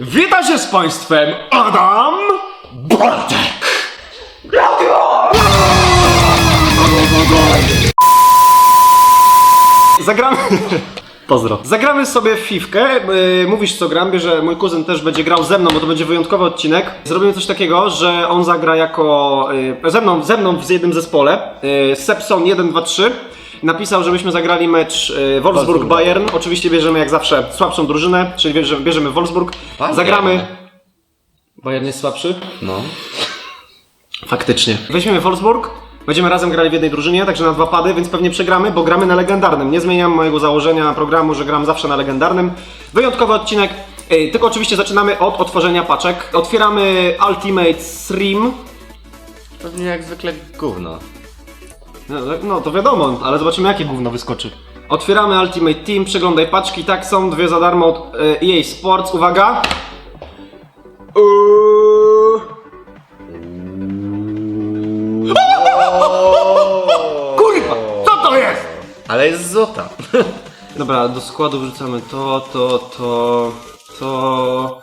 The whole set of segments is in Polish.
Witam się z Państwem, Adam Bartek! Zagramy... Pozdro. Zagramy sobie w fifkę. Yy, mówisz co gram, że mój kuzyn też będzie grał ze mną, bo to będzie wyjątkowy odcinek. Zrobimy coś takiego, że on zagra jako yy, ze mną, ze mną w jednym zespole. Yy, Sepson 1, 2, 3. Napisał, żebyśmy zagrali mecz yy, Wolfsburg-Bayern. Oczywiście bierzemy jak zawsze słabszą drużynę, czyli bierzemy, bierzemy Wolfsburg. Bayern. Zagramy. Bayern jest słabszy? No. Faktycznie. Weźmiemy Wolfsburg, będziemy razem grali w jednej drużynie, także na dwa pady, więc pewnie przegramy, bo gramy na legendarnym. Nie zmieniam mojego założenia programu, że gram zawsze na legendarnym. Wyjątkowy odcinek, Ej, tylko oczywiście zaczynamy od otworzenia paczek. Otwieramy Ultimate Stream. Pewnie jak zwykle gówno. No, no to wiadomo, ale zobaczymy jakie gówno wyskoczy. Otwieramy Ultimate Team, przeglądaj paczki, tak są, dwie za darmo od e, EA Sports, uwaga. Uuu. Kurwa, co to jest? Ale jest złota. Dobra, do składu wrzucamy to, to, to, to,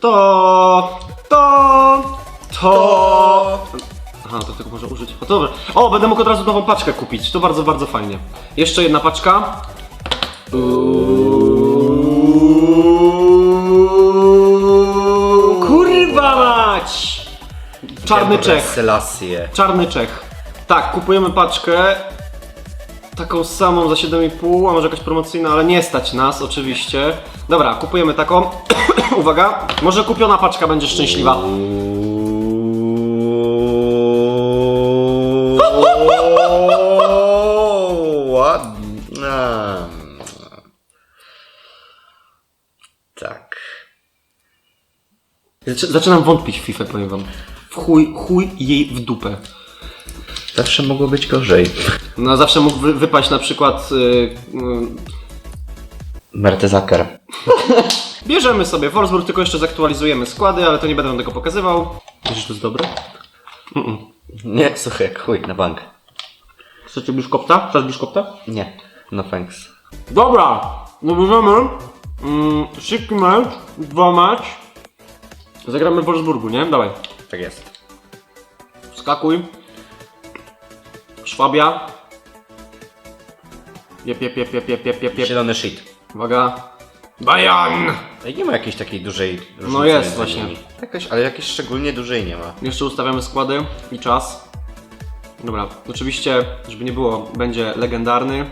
to, to, to. Aha, to tego można użyć. O, to dobra. O, będę mógł od razu nową paczkę kupić. To bardzo, bardzo fajnie. Jeszcze jedna paczka. Kurwa mać! Czarny Czech. Selassie. Czarny Czech. Tak, kupujemy paczkę. Taką samą za 7,5, a może jakaś promocyjna, ale nie stać nas oczywiście. Dobra, kupujemy taką. Uwaga, może kupiona paczka będzie szczęśliwa. Tak. Zaczy- Zaczynam wątpić w FIFA, powiem wam. W chuj, chuj jej w dupę. Zawsze mogło być gorzej. No zawsze mógł wy, wypaść na przykład... Yy, yy, Mertezaker. bierzemy sobie Wolfsburg, tylko jeszcze zaktualizujemy składy, ale to nie będę wam tego pokazywał. Wiesz, że to jest dobre? Nie, słuchaj, chuj, na bank. Chcecie biszkopta? Chcesz biszkopta? Nie. No thanks. Dobra, no bierzemy mm, szybki mecz, dwa mecz. Zagramy w Wolfsburgu, nie? Dawaj. Tak jest. Wskakuj. Szwabia. Jep, jep, jep, jep, jep, jep, jep, jep. Zielony shit. Uwaga. Ej, Nie ma jakiejś takiej dużej różnicy No jest między właśnie. nimi. Ale jakiejś szczególnie dużej nie ma. Jeszcze ustawiamy składy i czas. Dobra, oczywiście, żeby nie było, będzie legendarny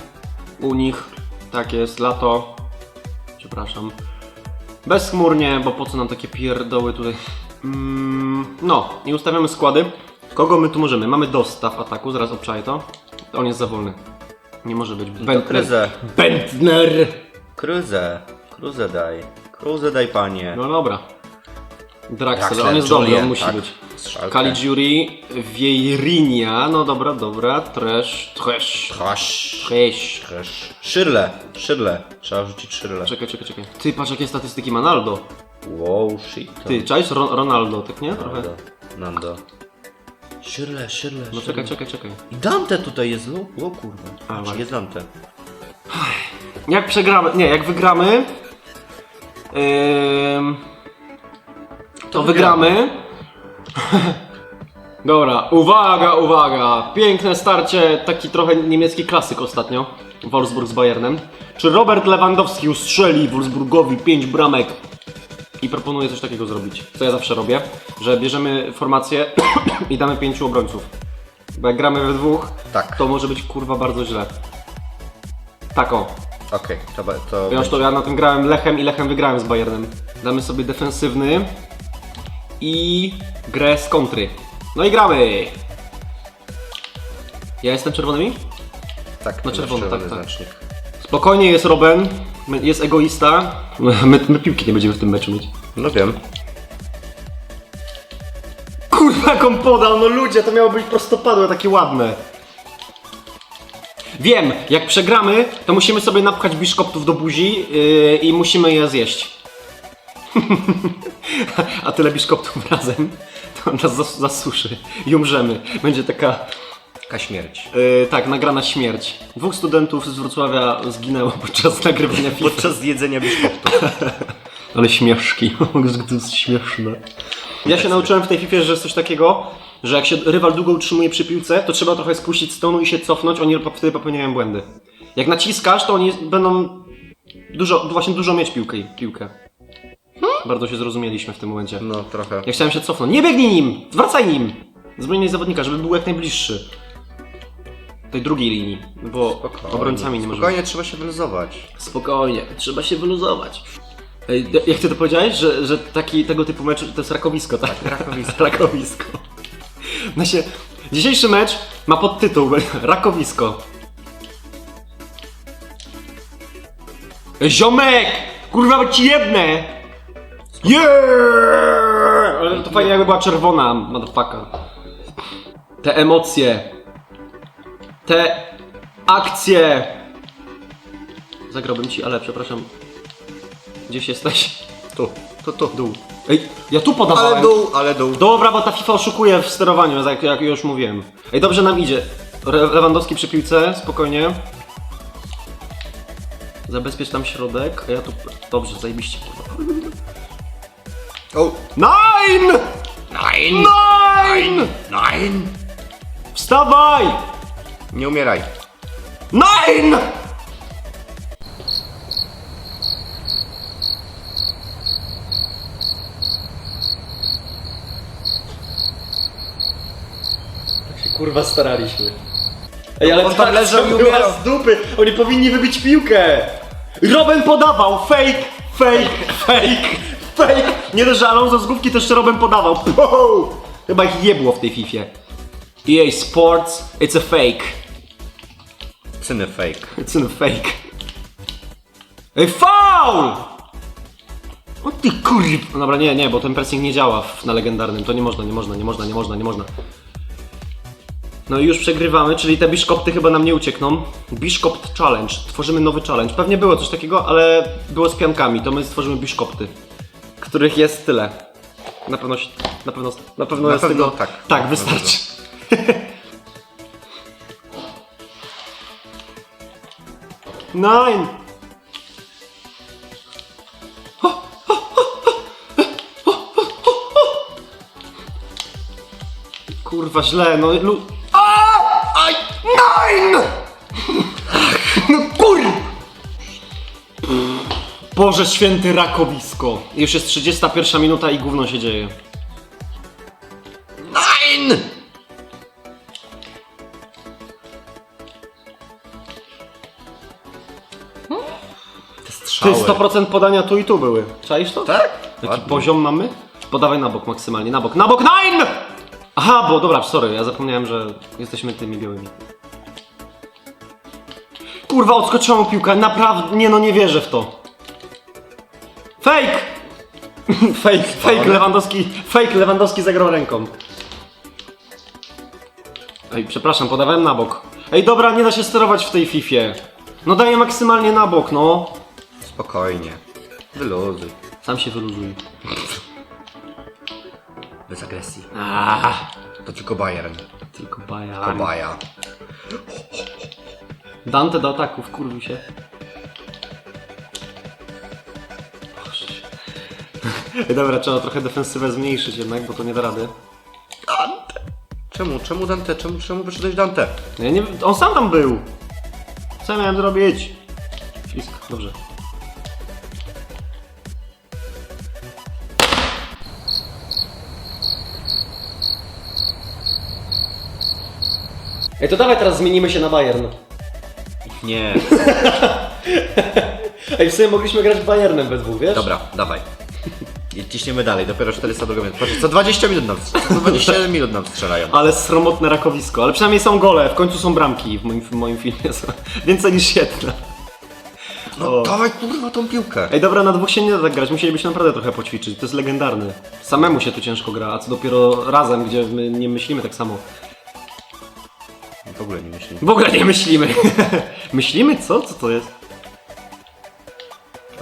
u nich. Tak jest, lato. Przepraszam. Bezchmurnie, bo po co nam takie pierdoły tutaj. Mm, no, i ustawiamy składy. Kogo my tu możemy? Mamy dostaw ataku, zaraz obczaję to. On jest za wolny. Nie może być. Kruzę. Bentner! Kruzę. Kruzę daj. Kruzę daj panie. No dobra. Draxler, Draxler, on jest dobry, on Julian, musi tak. być. Strzelkę. Caligiuri, Vieirinha, no dobra, dobra, Trash, Trash, Trash. Trash. Trash. Szyrle. Szyrle. Trzeba rzucić szyrle. Czekaj, czekaj, czekaj. Ty, patrz jakie statystyki ma Naldo. Wow, shit. Ty, czaisz Ron Ronaldo, tak nie? Trochę. Nando. Nando. Szyrle, szyrle, No czekaj, czekaj, czekaj. I Dante tutaj jest, o, o kurwa. A, ładnie. jest Dante. Jak przegramy, nie, jak wygramy, ym, to wygramy. Dobra, uwaga, uwaga. Piękne starcie, taki trochę niemiecki klasyk ostatnio. Wolfsburg z Bayernem. Czy Robert Lewandowski ustrzeli Wolfsburgowi 5 bramek? I proponuję coś takiego zrobić, co ja zawsze robię, że bierzemy formację i damy pięciu obrońców. Bo jak gramy we dwóch, Tak. to może być kurwa bardzo źle. Tak o. Okej, to, be- to, Ponieważ to ja na tym grałem Lechem i Lechem wygrałem z Bayernem. Damy sobie defensywny i grę z kontry. No i gramy! Ja jestem czerwonymi? tak, na masz czerwono, czerwony tak, tak. znacznik. Spokojnie jest Robin, jest egoista. My, my piłki nie będziemy w tym meczu mieć. No wiem. Kurwa, jak on podał, no ludzie, to miało być prostopadłe, takie ładne. Wiem, jak przegramy, to musimy sobie napchać biszkoptów do buzi yy, i musimy je zjeść. A tyle biszkoptów razem, to nas zas- zasuszy i umrzemy. Będzie taka, Taka śmierć. yy, tak, nagrana śmierć. Dwóch studentów z Wrocławia zginęło podczas nagrywania filmu. Podczas jedzenia biszkoptu. Ale śmieszki. to jest śmieszne. Ja się nauczyłem w tej FIFA, że jest coś takiego, że jak się rywal długo utrzymuje przy piłce, to trzeba trochę spuścić stonu i się cofnąć, oni wtedy popełniają błędy. Jak naciskasz, to oni będą dużo, właśnie dużo mieć piłkę. piłkę. Bardzo się zrozumieliśmy w tym momencie. No, trochę. Ja chciałem się cofnąć. Nie biegnij nim! Wracaj nim! Zmieniaj zawodnika, żeby był jak najbliższy. Tej drugiej linii, bo obrońcami nie możemy. Spokojnie, trzeba się wyluzować. Spokojnie, trzeba się wyluzować. Ej, d- jak ty to powiedziałeś, że, że taki, tego typu mecz to jest rakowisko, tak? rakowisko. rakowisko. Znaczy, dzisiejszy mecz ma podtytuł Rakowisko. Ziomek! Kurwa, ci jedne! Yeah! Ale to fajnie jakby była czerwona, motherfucker. Te emocje. Te akcje. Zagrałbym ci, ale przepraszam. Gdzieś jesteś? Tu, tu, tu, dół. Ej, ja tu podawałem. Ale dół, ale dół. Dobra, bo ta FIFA oszukuje w sterowaniu, jak, jak już mówiłem. Ej, dobrze nam idzie. Re Lewandowski przy piłce, spokojnie. Zabezpiecz tam środek, a ja tu... Dobrze, zajebiście. O! Nine! Nein! Nine! Nein! Wstawaj! Nie umieraj. Nine! Tak się kurwa staraliśmy. Ej, ale On tam tak leżał i była umierał. z dupy! Oni powinni wybić piłkę! Robin podawał! Fake! Fake! Fake! Nie dość, że Alonso z główki to jeszcze Robin podawał. Pow! Chyba ich jebło w tej Fifie. EA Sports, it's a fake. Syny fake. It's a fake. Ej, faul! O ty kurw... No Dobra, nie, nie, bo ten pressing nie działa w, na legendarnym. To nie można, nie można, nie można, nie można, nie można. No i już przegrywamy, czyli te biszkopty chyba nam nie uciekną. Biszkopt Challenge. Tworzymy nowy challenge. Pewnie było coś takiego, ale było z piankami. To my stworzymy biszkopty. Których jest tyle. Na pewno, się- na pewno, na pewno Na jest pewno tego... tak. Tak, Na wystarczy. Nine! Kurwa, źle, no... Lu... Boże święty rakowisko. Już jest 31 minuta i gówno się dzieje. Nein! Ty, strzały. 100% podania tu i tu były. Czaisz to? Tak? Jaki Ładnie. poziom mamy? Podawaj na bok maksymalnie, na bok, na bok, nine! Aha, bo dobra, sorry, ja zapomniałem, że jesteśmy tymi białymi. Kurwa, odskoczyła piłka, naprawdę, nie no, nie wierzę w to. Fake! fake, fake, Lewandowski, fake, Lewandowski zagrał ręką. Ej, przepraszam, podawałem na bok. Ej, dobra, nie da się sterować w tej Fifie. No daję maksymalnie na bok, no. Spokojnie. Wyluzuj. Sam się wyluzuj. Bez agresji. Ah, To tylko Bayern. tylko. Baja. Dante do ataków, kurwi się. Dobra, trzeba trochę defensywę zmniejszyć jednak, bo to nie da rady. Czemu? Czemu Dante? Czemu, czemu wyszedłeś Dante? Ja nie, on sam tam był. Co ja miałem zrobić? Ślisk, dobrze. Ej, to dawaj teraz zmienimy się na Bayern. Nie. Ej, w sumie mogliśmy grać Bayernem we dwóch, wiesz? Dobra, dawaj. I ciśniemy dalej, dopiero 400 minut. Patrz, co 20 minut nam co 21 minut nam strzelają. Ale sromotne rakowisko. Ale przynajmniej są gole, w końcu są bramki w moim, w moim filmie. Są Więcej niż jedna. No dawaj kurwa tą piłkę. Ej, dobra, na dwóch się nie da tak grać, musielibyśmy naprawdę trochę poćwiczyć. To jest legendarny. Samemu się tu ciężko gra, a co dopiero razem, gdzie my nie myślimy tak samo. W ogóle nie myśli. W ogóle nie myślimy. myślimy? Co? Co to jest?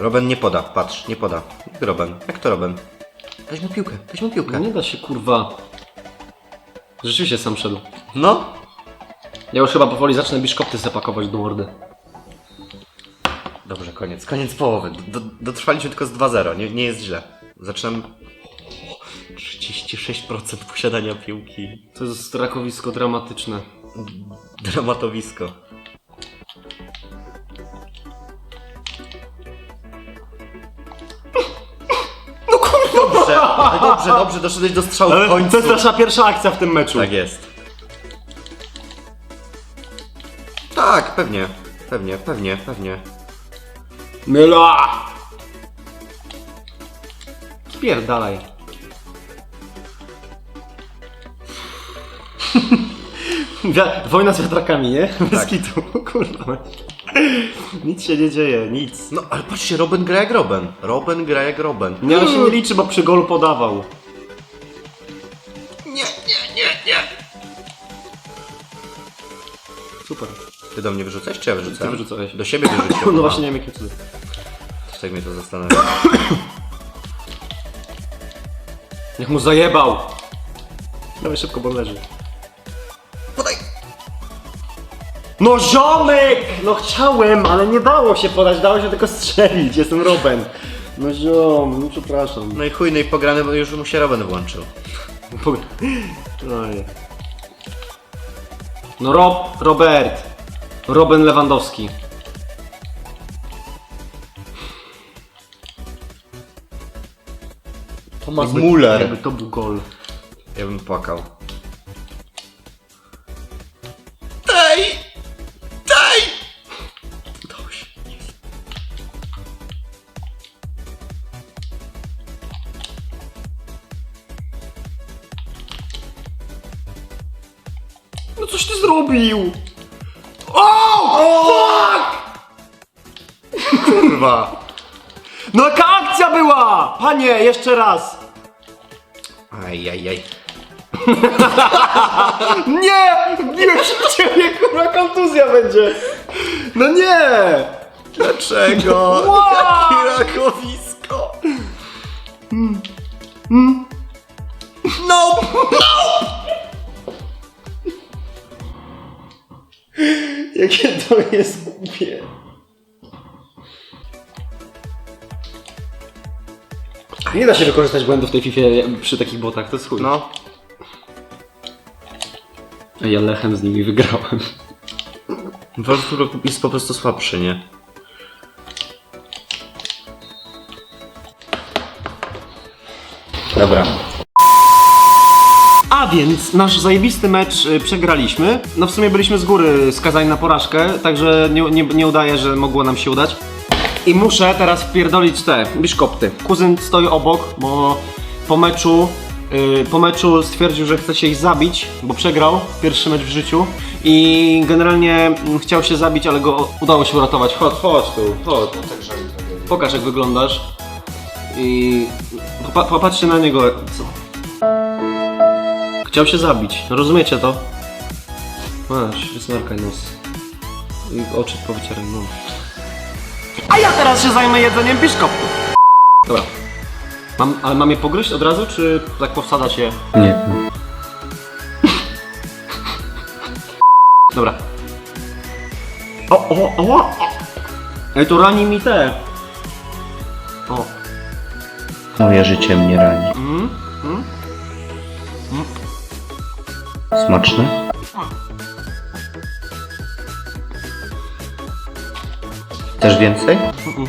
Roben nie poda, patrz, nie poda. Jak Roben? Jak to Roben? Weź mu piłkę, weź mu piłkę. nie da się, kurwa. Rzeczywiście sam szedł. No. Ja już chyba powoli zacznę biszkopty zapakować do mordy. Dobrze, koniec, koniec połowy. Do, dotrwaliśmy tylko z 2-0, nie, nie jest źle. Zaczynam... 36% posiadania piłki. To jest strakowisko dramatyczne. Dramatowisko. Dobrze, dobrze, doszedłeś do strzału w Ale końcu. to jest nasza pierwsza akcja w tym meczu. Tak jest. Tak, pewnie. Pewnie, pewnie, pewnie. Myla! Spierdalaj. Wia- Wojna z wiatrakami, nie? Bez Tak. kitu. Kurwa. Nic się nie dzieje, nic. No, ale patrzcie, Robin gra jak Robin. Robin gra jak Robin. Nie, ale się nie liczy, bo przy golu podawał. Nie, nie, nie, nie. Super. Ty do mnie wyrzucałeś, czy ja wyrzucałem? Ty wyrzucałeś. Do siebie wyrzuciłem. No właśnie nie wiem jakim cudem. Coś tak mnie to zastanawia. Niech mu zajebał. Dawaj szybko, bo on leży. No ziomek! No chciałem, ale nie dało się podać, dało się tylko strzelić. Jestem Roben. No ziom, no przepraszam. No i chuj, no i pograny, bo już mu się Robin włączył. Pog- No, nie. no Rob, Robert. Robin Lewandowski. Thomas Jakby- Muller. Jakby to był gol. Ja bym płakał. No coś ty zrobił! O! Fuck! Kurwa! No jaka akcja była! Panie, jeszcze raz! Ajajaj. Nie! Wbiłem się w ciebie, kurwa, kontuzja będzie! No nie! Dlaczego? Wow! Jakie rakowisko! No! Jakie to jest głupie. Nie da się wykorzystać błędów w tej FIFA przy takich botach, to jest chuj. No. A ja lechem z nimi wygrałem. Wolfsburg jest po prostu słabszy, nie? Dobra. A więc nasz zajebisty mecz y, przegraliśmy. No w sumie byliśmy z góry skazani na porażkę, także nie, nie, nie udaje, że mogło nam się udać. I muszę teraz wpierdolić te biszkopty. Kuzyn stoi obok, bo po meczu, y, po meczu stwierdził, że chce się ich zabić, bo przegrał pierwszy mecz w życiu. I generalnie mm, chciał się zabić, ale go udało się uratować. Chodź, chodź tu, chodź. Pokaż jak wyglądasz. I popa- popatrzcie na niego. Co? Chciał się zabić, rozumiecie to? Masz, wysmarkaj nos. I oczy powycieraj, no. A ja teraz się zajmę jedzeniem biszkoptów. Dobra. Mam, ale mam je pogryźć od razu, czy tak powsadać je? Nie. Dobra. O, o, o, o! Ej, to rani mi te. O. Moje życie mnie rani. Mm, mm. Smaczne? Też więcej? Mm.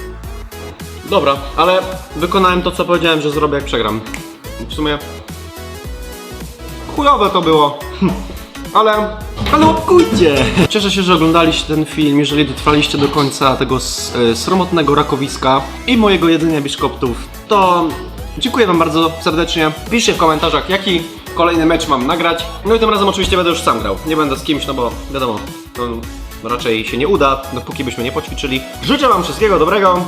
Dobra, ale wykonałem to, co powiedziałem, że zrobię, jak przegram. W sumie chujowe to było. Ale, ale łapkujcie! Cieszę się, że oglądaliście ten film, jeżeli dotrwaliście do końca tego e, sromotnego rakowiska i mojego jedzenia biszkoptów, to dziękuję wam bardzo serdecznie. Piszcie w komentarzach, jaki kolejny mecz mam nagrać. No i tym razem oczywiście będę już sam grał. Nie będę z kimś, no bo wiadomo, to raczej się nie uda, dopóki byśmy nie poćwiczyli. Życzę wam wszystkiego dobrego.